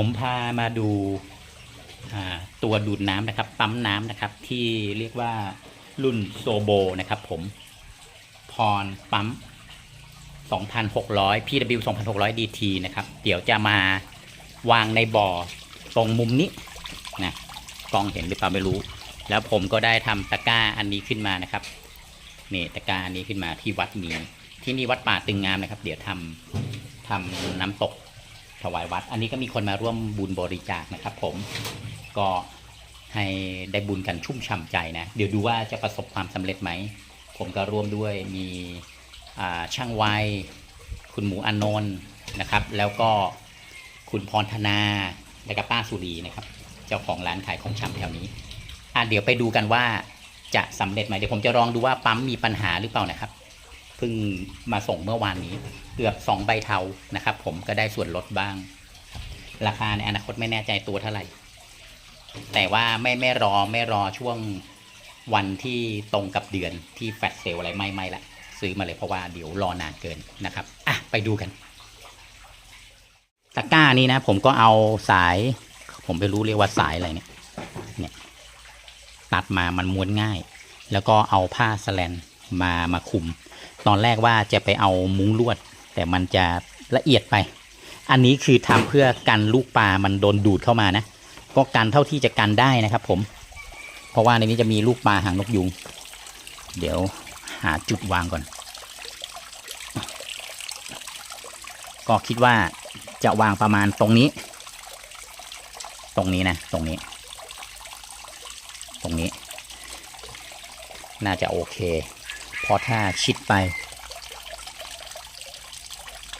ผมพามาดูตัวดูดน้ำนะครับ ปั๊มน้ำนะครับ ที่เรียกว่ารุ่นโซโบนะครับ ผมพรปั๊ม 2,600 PW 2,600 DT นะครับ เดี๋ยวจะมาวางในบ่อตรงมุมนี้นะกล้องเห็นหรือเปล่าไม่รู้ แล้วผมก็ได้ทำตะกร้าอันนี้ขึ้นมานะครับนี่ตะกร้าอันนี้ขึ้นมาที่วัดมีที่นี่วัดป่าตึงงามนะครับ เดี๋ยวทำทำน้ำตก ถวายวัด อันนี้ก็มีคนมาร่วมบุญบริจาคนะครับ ผมก็ให้ได้บุญกันชุ่มฉ่ำใจนะ เดี๋ยวดูว่าจะประสบความสำเร็จไหม ผมก็ร่วมด้วยมีอ่าช่างไวคุณหมูอานนท์นะครับ แล้วก็คุณพรธนา และก็ป้าสุรีนะครับ เจ้าของร้านขายของชำแถวนี้อะเดี๋ยวไปดูกันว่าจะสำเร็จไหมเดี๋ยวผมจะลองดูว่าปั๊มมีปัญหาหรือเปล่านะครับ เพิ่งมาส่งเมื่อวานนี้ เกือบสองใบเทานะครับ ผมก็ได้ส่วนลดบ้าง ราคาในอนาคตไม่แน่ใจตัวเท่าไหร่ แต่ว่าไม่ไม่รอไม่รอช่วงวันที่ตรงกับเดือนที่แฟลชเซลอะไรไม่ไม่ละซื้อมาเลยเพราะว่าเดี๋ยวรอนานเกินนะครับอะไปดูกันตะกร้านี้นะผมก็เอาสาย ผมไม่รู้เรียกว่าสายอะไรเนี่ยเนี่ย ตัดมามันม้วนง่าย แล้วก็เอาผ้าสแลนมามาคุม ตอนแรกว่าจะไปเอามุ้งลวด แต่มันจะละเอียดไป อันนี้คือทำเพื่อกันลูกปลามันโดนดูดเข้ามานะ ก็กันเท่าที่จะกันได้นะครับ ผม เพราะว่าในนี้จะมีลูกปลาหางนกยุง เดี๋ยวหาจุดวางก่อน ก็คิดว่าจะวางประมาณตรงนี้ ตรงนี้นะ ตรงนี้ ตรงนี้ น่าจะโอเค เพราะถ้าชิดไป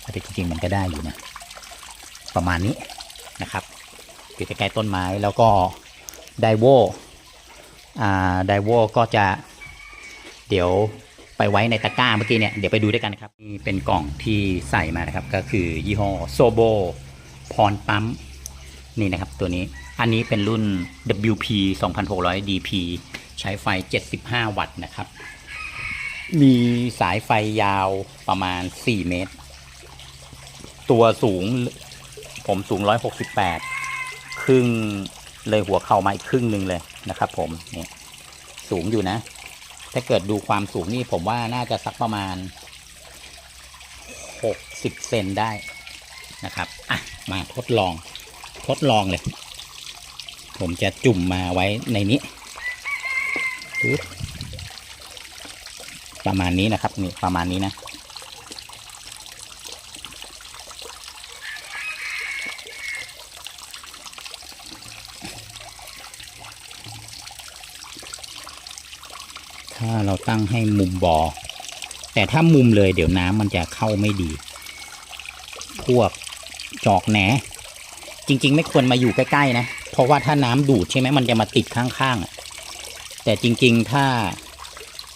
แต่จริงๆมันก็ได้อยู่นะ ประมาณนี้นะครับอยู่ใกล้ๆต้นไม้แล้วก็ไดโวอ่าไดโวก็จะเดี๋ยวไปไว้ในตะกร้าเมื่อกี้เนี่ย เดี๋ยวไปดูด้วยกันนะครับนี่เป็นกล่องที่ใส่มานะครับ ก็คือยี่ห้อโซโบพรปั๊มนี่นะครับตัวนี้อันนี้เป็นรุ่น WP 2600 DP ใช้ไฟ 75 วัตต์นะครับ มีสายไฟยาวประมาณ 4 เมตร ตัวสูงผมสูง 168 ครึ่งเลยหัวเข่ามาอีกครึ่งหนึ่งเลยนะครับ ผมเนี่ยสูงอยู่นะ ถ้าเกิดดูความสูงนี่ผมว่าน่าจะสักประมาณ 60 เซนได้นะครับอะมาทดลอง ทดลองเลย ผมจะจุ่มมาไว้ในนี้ปึ๊บ ประมาณนี้นะครับนี่ประมาณนี้นะถ้าเราตั้งให้มุมบอ่อแต่ถ้ามุมเลยเดี๋ยวน้ำมันจะเข้าไม่ดี พวกจอกแหน จริง ๆ ไม่ควรมาอยู่ใกล้ ๆ นะ เพราะว่าถ้าน้ำดูดใช่ไหมมันจะมาติดข้างๆแต่จริง ๆ ถ้า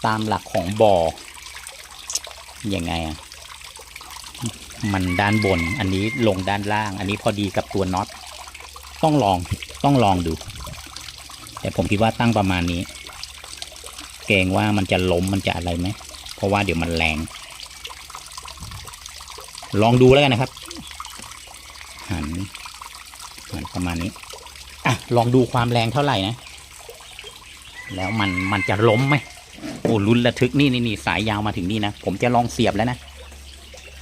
ตามหลักของบ่อยังไงอะมันด้านบน อันนี้ลงด้านล่าง อันนี้พอดีกับตัวน็อต ต้องลอง ต้องลองดู แต่ผมคิดว่าตั้งประมาณนี้ เกรงว่ามันจะล้ม มันจะอะไรไหม เพราะว่าเดี๋ยวมันแรง ลองดูแล้วกันนะครับ หัน หันประมาณนี้ อะ ลองดูความแรงเท่าไหร่นะ แล้วมัน มันจะล้มไหม โอ้ลุ้นระทึกนี่นี่นี่สายยาวมาถึงนี่นะ ผมจะลองเสียบแล้วนะ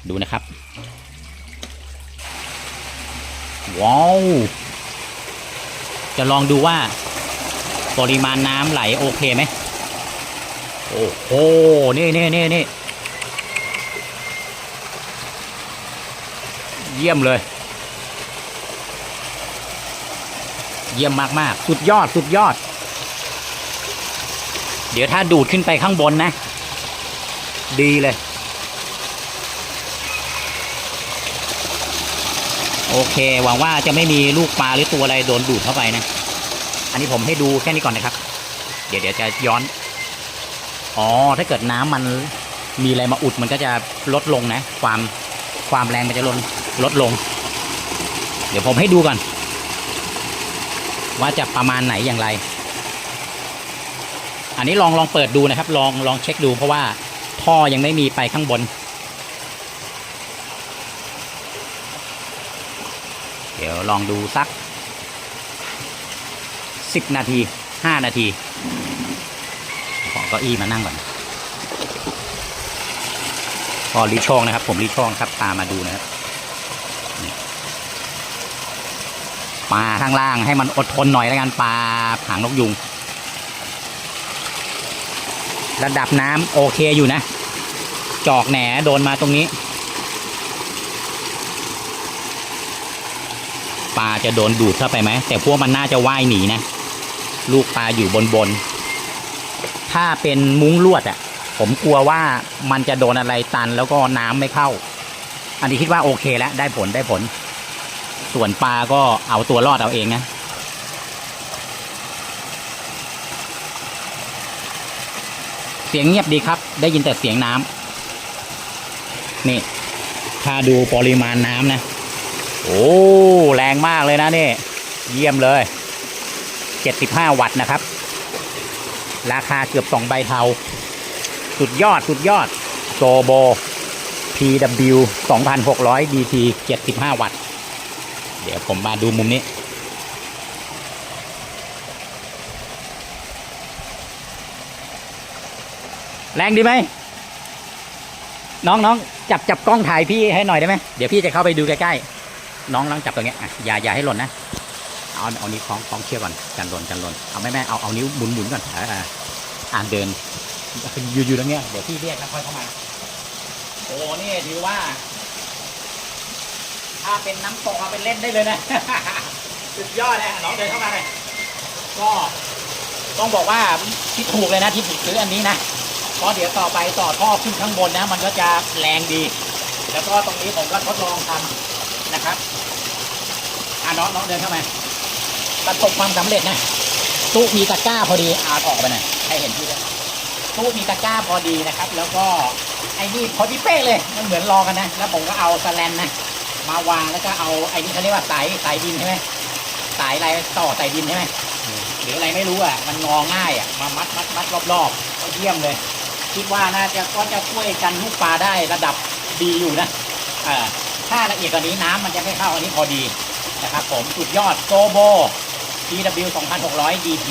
ดูนะครับ ว้าว จะลองดูว่า ปริมาณน้ำไหลโอเคไหม โอ้โห นี่นี่นี่นี่เยี่ยมเลย เยี่ยมมาก ๆ สุดยอด สุดยอด เดี๋ยวถ้าดูดขึ้นไปข้างบนนะ ดีเลย โอเค หวังว่าจะไม่มีลูกปลาหรือตัวอะไรโดนดูดเข้าไปนะ อันนี้ผมให้ดูแค่นี้ก่อนนะครับ เดี๋ยวเดี๋ยวจะย้อน อ๋อ ถ้าเกิดน้ำมันมีอะไรมาอุดมันก็จะลดลงนะ ความความแรงมันจะลดลดลง เดี๋ยวผมให้ดูก่อน ว่าจะประมาณไหนอย่างไร อันนี้ลองลองเปิดดูนะครับ ลองลองเช็คดูเพราะว่าท่อยังไม่มีไปข้างบนเดี๋ยวลองดูสักสิบนาทีห้านาที ขอเก้าอี้มานั่งก่อนพอรีช่องนะครับ ผมรีช่องครับตามมาดูนะครับปลาข้างล่างให้มันอดทนหน่อยแล้วกันปลาผางนกยุง ระดับน้ำโอเคอยู่นะ จอกแหนโดนมาตรงนี้ปลาจะโดนดูดเข้าไปไหม แต่พวกมันน่าจะว่ายหนีนะ ลูกปลาอยู่บนบน ถ้าเป็นมุ้งลวดอะ่ะ ผมกลัวว่ามันจะโดนอะไรตันแล้วก็น้ำไม่เข้า อันนี้คิดว่าโอเคแล้วได้ผลได้ผล ส่วนปลาก็เอาตัวรอดเอาเองนะ เสียงเงียบดีครับ ได้ยินแต่เสียงน้ำนี่ ถ้าดูปริมาณน้ำนะ โอ้แรงมากเลยนะนี่เยี่ยมเลย75วัตต์นะครับ ราคาเกือบสองใบเทา สุดยอดสุดยอดโซโบ PW 2600 DT 75 วัตต์ เดี๋ยวผมมาดูมุมนี้ แรงดีไหมน้องน้องจับจับกล้องถ่ายพี่ให้หน่อยได้ไหมเดี๋ยวพี่จะเข้าไปดูใกล้ๆน้องลองจับตรงเนี้ยอะอย่าอย่าให้หล่นนะเอาเอานิ้วคล้องคล้องเชือกก่อนกันหล่นกันหล่นเอาไม่แม่เอาเอานิ้วหมุนหมุนก่อนออเอออ่านเดินอยู่อยู่ตรงเนี้ยเดี๋ยวพี่เรียกแล้วค่อยเข้ามาโอ้นี่ถือว่า ถ้าเป็นน้ำตกเอาไปเล่นได้เลยนะสุดยอดเลยน้องเดินเข้ามาเลยก็ต้องบอกว่าที่ถูกเลยนะที่ผมซื้ออันนี้นะ เพราะเดี๋ยวต่อไปต่อท่อขึ้นข้างบนนะ มันก็จะแรงดี แล้วก็ตรงนี้ผมก็ทดลองทำนะครับอะน้องน้องเดินเข้ามาประสบความสำเร็จนะตู้มีตะกร้าพอดีอาออกไปหน่อยให้เห็นที่เลยตู้มีตะกร้าพอดีนะครับ แล้วก็ไอ้นี่พอดีเป๊ะเลยมันเหมือนรอกันนะแล้วผมก็เอาสแลนนะมาวางแล้วก็เอาไอ้นี่เขาเรียกว่าสายสายดินใช่ไหมสายอะไรต่อสายดินใช่ไหมหรืออะไรไม่รู้อะมันงอง่ายอะมามัดมัดมัดรอบๆก็เยี่ยมเลย คิดว่าน่าจะก็จะช่วยกันลูกปลาได้ระดับดีอยู่นะถ้าละเอียดกว่านี้น้ำมันจะไม่เข้าอันนี้พอดีนะครับผมสุดยอดโซโบ TW 2600 DT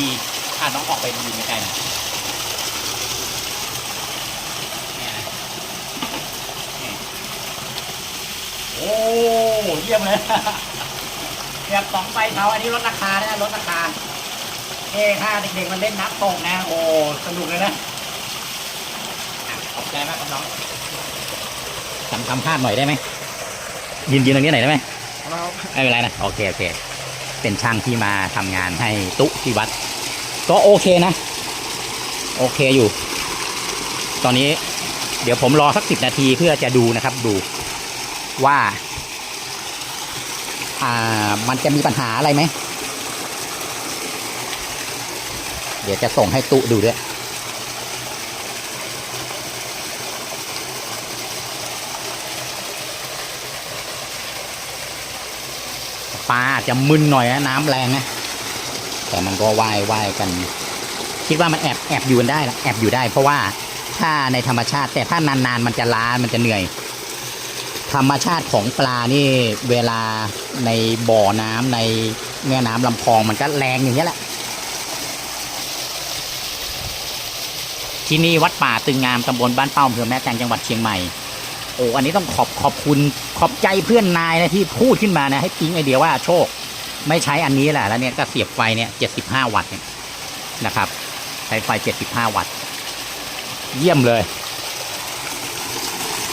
อะน้องออกไปดูใกล้น่อยเนี่ยนะโอ้เยี่ยมเลยเรียบสองใบเทาอันนี้ลดราคานะลดราคาเอ้ถ้าเด็กๆมันเล่นนับตกนะ โอ้ สนุกเลยนะ ใจมากครับน้องจำทำพลาดหน่อยได้ไหมยืนยืนตรงนี้หน่อยได้ไหมไม่เป็นไรนะโอเคโอเค เป็นช่างที่มาทำงานให้ตุ๊ที่วัด ก็โอเคนะ โอเคอยู่ ตอนนี้ เดี๋ยวผมรอสักสิบนาทีเพื่อจะดูนะครับ ดูว่า อ่ามันจะมีปัญหาอะไรไหม เดี๋ยวจะส่งให้ตุ๊ดูด้วย ปลาอาจจะมึนหน่อยนะน้ำแรงนะแต่มันก็ว่ายว่ายกัน คิดว่ามันแอบแอบอยู่กันได้แอบอยู่ได้ เพราะว่าถ้าในธรรมชาติแต่ถ้านานๆมันจะล้ามันจะเหนื่อย ธรรมชาติของปลานี่เวลาในบ่อน้ำในแม่น้ำลำคลองมันก็แรงอย่างนี้ยแหละที่นี่วัดป่าตึงงามตำบลบ้านเป้าอำเภอแม่แตงจังหวัดเชียงใหม่ โอ้อันนี้ต้องขอบขอบคุณขอบใจเพื่อนนายนะที่พูดขึ้นมานะให้ปิ๊งไอเดียว่าโชค ไม่ใช้อันนี้แหละแล้วเนี่ยก็เสียบไฟเนี่ยเจ็ดสิบห้าวัตต์เนี่ยนะครับ ใช้ไฟเจ็ดสิบห้าวัตต์ เยี่ยมเลย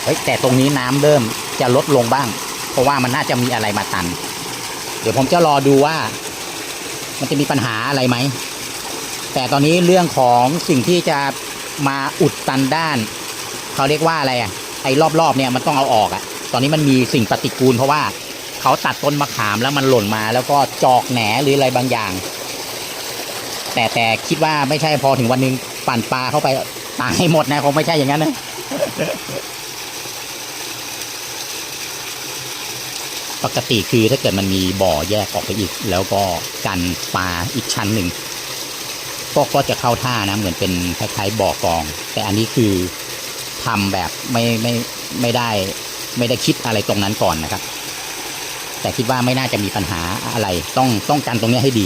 เฮ้ยแต่ตรงนี้น้ำเริ่มจะลดลงบ้าง เพราะว่ามันน่าจะมีอะไรมาตัน เดี๋ยวผมจะรอดูว่า มันจะมีปัญหาอะไรไหม แต่ตอนนี้เรื่องของสิ่งที่จะมาอุดตันด้าน เขาเรียกว่าอะไรอะ ไอ้รอบๆเนี่ยมันต้องเอาออกอะ่ะ ตอนนี้มันมีสิ่งปฏิกูล เพราะว่าเขาตัดต้นมะขามแล้วมันหล่นมา แล้วก็จอกแหนหรืออะไรบางอย่าง แต่แต่คิดว่าไม่ใช่พอถึงวันหนึงปั่นปลาเข้าไปตายหมดนะคงไม่ใช่อย่างนั้นนะปกติคือถ้าเกิดมันมีบ่อแยกออกไปอีก แล้วก็กันปลาอีกชั้นหนึ่งก็ก็จะเข้าท่านะเหมือนเป็นคล้ายๆบ่อกอง แต่อันนี้คือ ทำแบบไม่ไม่ไม่ได้ไม่ได้คิดอะไรตรงนั้นก่อนนะครับ แต่คิดว่าไม่น่าจะมีปัญหาอะไร ต้องต้องกันตรงนี้ให้ดี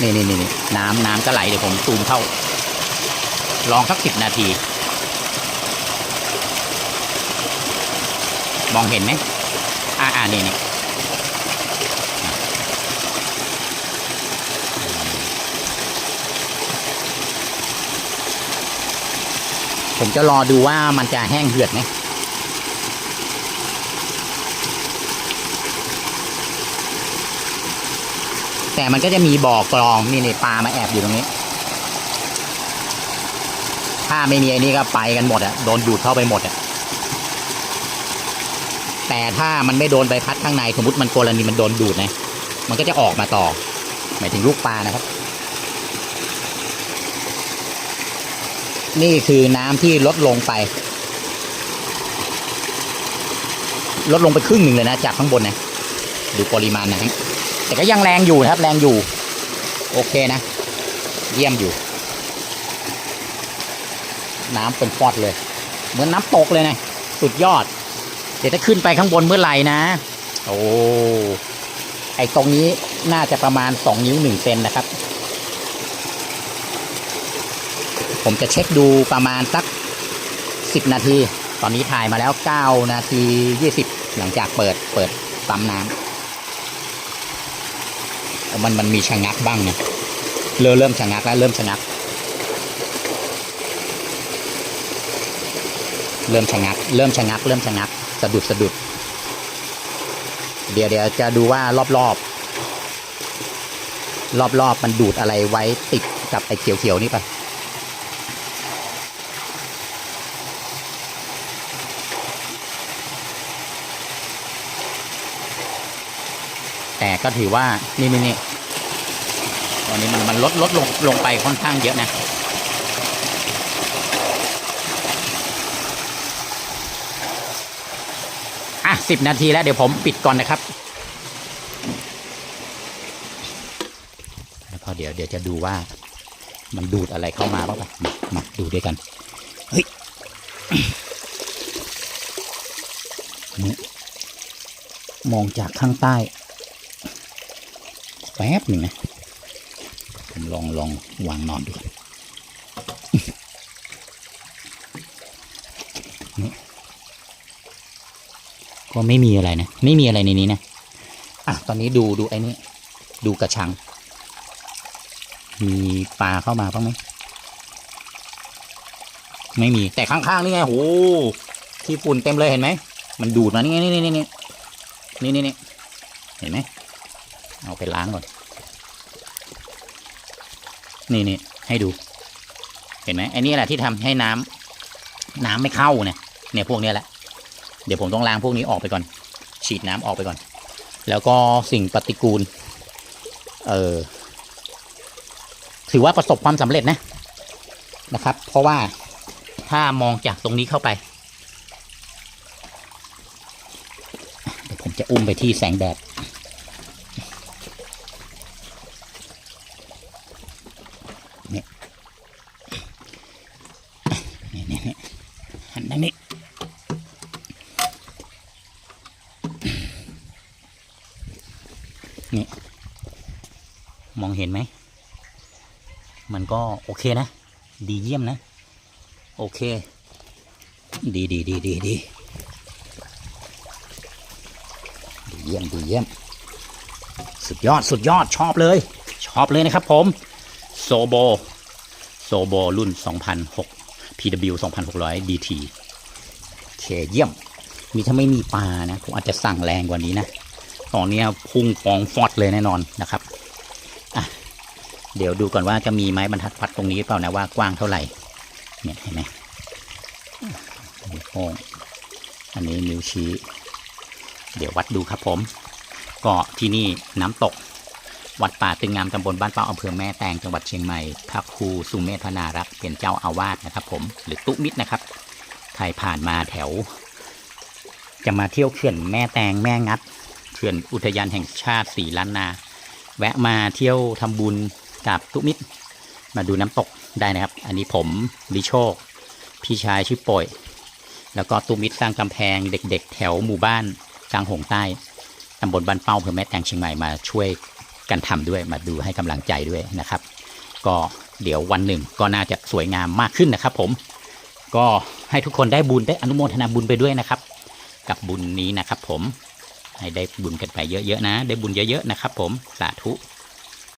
นี่นี่นี่น้ำน้ำก็ไหลเดี๋ยวผมซูมเข้า ลองสักสิบนาที มองเห็นไหมอ่าอ่านี่นี่ ผมจะรอดูว่ามันจะแห้งเหือดไหมแต่มันก็จะมีบ่อกรองนี่นี่ปลามาแอบอยู่ตรงนี้ ถ้าไม่มีไอ้นี่ก็ไปกันหมดอะโดนดูดเข้าไปหมดอะแต่ถ้ามันไม่โดนใบพัดข้างในสมมติมันโกรณีมันโดนดูดนะมันก็จะออกมาต่อหมายถึงลูกปลานะครับ นี่คือน้ำที่ลดลงไป ลดลงไปครึ่งหนึ่งเลยนะ จากข้างบนนะดูปริมาณนะฮะแต่ก็ยังแรงอยู่นะครับ แรงอยู่ โอเคนะ เยี่ยมอยู่ น้ำเป็นฟอดเลย เหมือนน้ำตกเลยนะสุดยอด เดี๋ยวถ้าขึ้นไปข้างบนเมื่อไหร่นะ โอ้ไอตรงนี้น่าจะประมาณสองนิ้วหนึ่งเซนนะครับ ผมจะเช็คดูประมาณสักสิบนาที ตอนนี้ถ่ายมาแล้วเก้านาทียี่สิบหลังจากเปิดเปิดปั๊มน้ำมันมันมีชะงักบ้างเนะเริ่มเริ่มชะงักแล้วเริ่มชะงัก เริ่มชะงัก เริ่มชะงัก เริ่มชะงักสะดุดสะดุด เดี๋ยวเดี๋ยวจะดูว่ารอบรอบรอบรอบมันดูดอะไรไว้ติดกับไอ้เขียวเขียวๆนี่ไป แต่ก็ถือว่านี่นี่นี่ตอนนี้มันมันลดลดลงลงไปค่อนข้างเยอะนะ อะสิบนาทีแล้วเดี๋ยวผมปิดก่อนนะครับ แล้วพอเดี๋ยวเดี๋ยวจะดูว่ามันดูดอะไรเข้ามาบ้างปะมามาดูด้วยกัน เฮ้ยนี่มองจากข้างใต้ แป๊บหนึ่งนะผมลองลองวางนอนดูนี่ก็ไม่มีอะไรนะ ไม่มีอะไรในนี้นะ อะ ตอนนี้ดูดูไอ้นี่ ดูกระชัง มีปลาเข้ามาบ้างไหม ไม่มี แต่ข้างๆนี่ไงโหที่ฝุ่นเต็มเลยเห็นไหม มันดูดมานี่ไงนี่นี่นี่นี่นี่นี่เห็นไหม เอาไปล้างก่อน นี่นี่ให้ดู เห็นไหมไอ้นี่แหละที่ทำให้น้ำน้ำไม่เข้าเนี่ย เนี่ยพวกเนี้ยแหละ เดี๋ยวผมต้องล้างพวกนี้ออกไปก่อน ฉีดน้ำออกไปก่อน แล้วก็สิ่งปฏิกูล เออถือว่าประสบความสำเร็จนะนะครับ เพราะว่าถ้ามองจากตรงนี้เข้าไปเดี๋ยวผมจะอุ้มไปที่แสงแดด นี่นี่นี่นี่หันด้านนี้ นี่ มอง เห็นไหม มันก็โอเคนะ ดีเยี่ยมนะ โอเค ดีดีดีดีดีดีเยี่ยมดีเยี่ยม สุดยอดสุดยอดชอบเลย ชอบเลยนะครับผม โซโบ โซโบรุ่น 2006 PW 2600 DT โอเคเยี่ยม มีถ้าไม่มีปลานะ ผมอาจจะสั่งแรงกว่านี้นะตอนนี้พุ่งฟองฟอดเลยแน่นอนนะครับ เดี๋ยวดูก่อนว่าจะมีไม้บรรทัดพัดตรงนี้หรือเปล่านะว่ากว้างเท่าไหร่ เนี่ยเห็นไหมนิ้วโป้งอันนี้นิ้วชี้ เดี๋ยววัดดูครับผม ก็ที่นี่น้ำตก วัดป่าตึงงามตำบลบ้านเป้าอำเภอแม่แตงจังหวัดเชียงใหม่ พระครูสุเมธนารักษ์เป็นเจ้าอาวาสนะครับ ผม หรือตุมิตรนะครับ ใครผ่านมาแถว จะมาเที่ยวเขื่อนแม่แตงแม่งัด เขื่อนอุทยานแห่งชาติสีล้านนา แวะมาเที่ยวทำบุญ กับตุมิตร มาดูน้ำตกได้นะครับ อันนี้ผมลิโชค พี่ชายชื่อป่อย แล้วก็ตูมิตรสร้างกำแพงเด็ก ๆ แถวหมู่บ้านกลางหงใต้ตำบลบ้านเป้าอำเภอแม่แตงเชียงใหม่มาช่วยกันทำด้วยมาดูให้กำลังใจด้วยนะครับ ก็เดี๋ยววันหนึ่งก็น่าจะสวยงามมากขึ้นนะครับ ผม ก็ให้ทุกคนได้บุญได้อนุโมทนาบุญไปด้วยนะครับ กับบุญนี้นะครับ ผมให้ได้บุญกันไปเยอะๆนะ ได้บุญเยอะๆนะครับ ผมสาธุ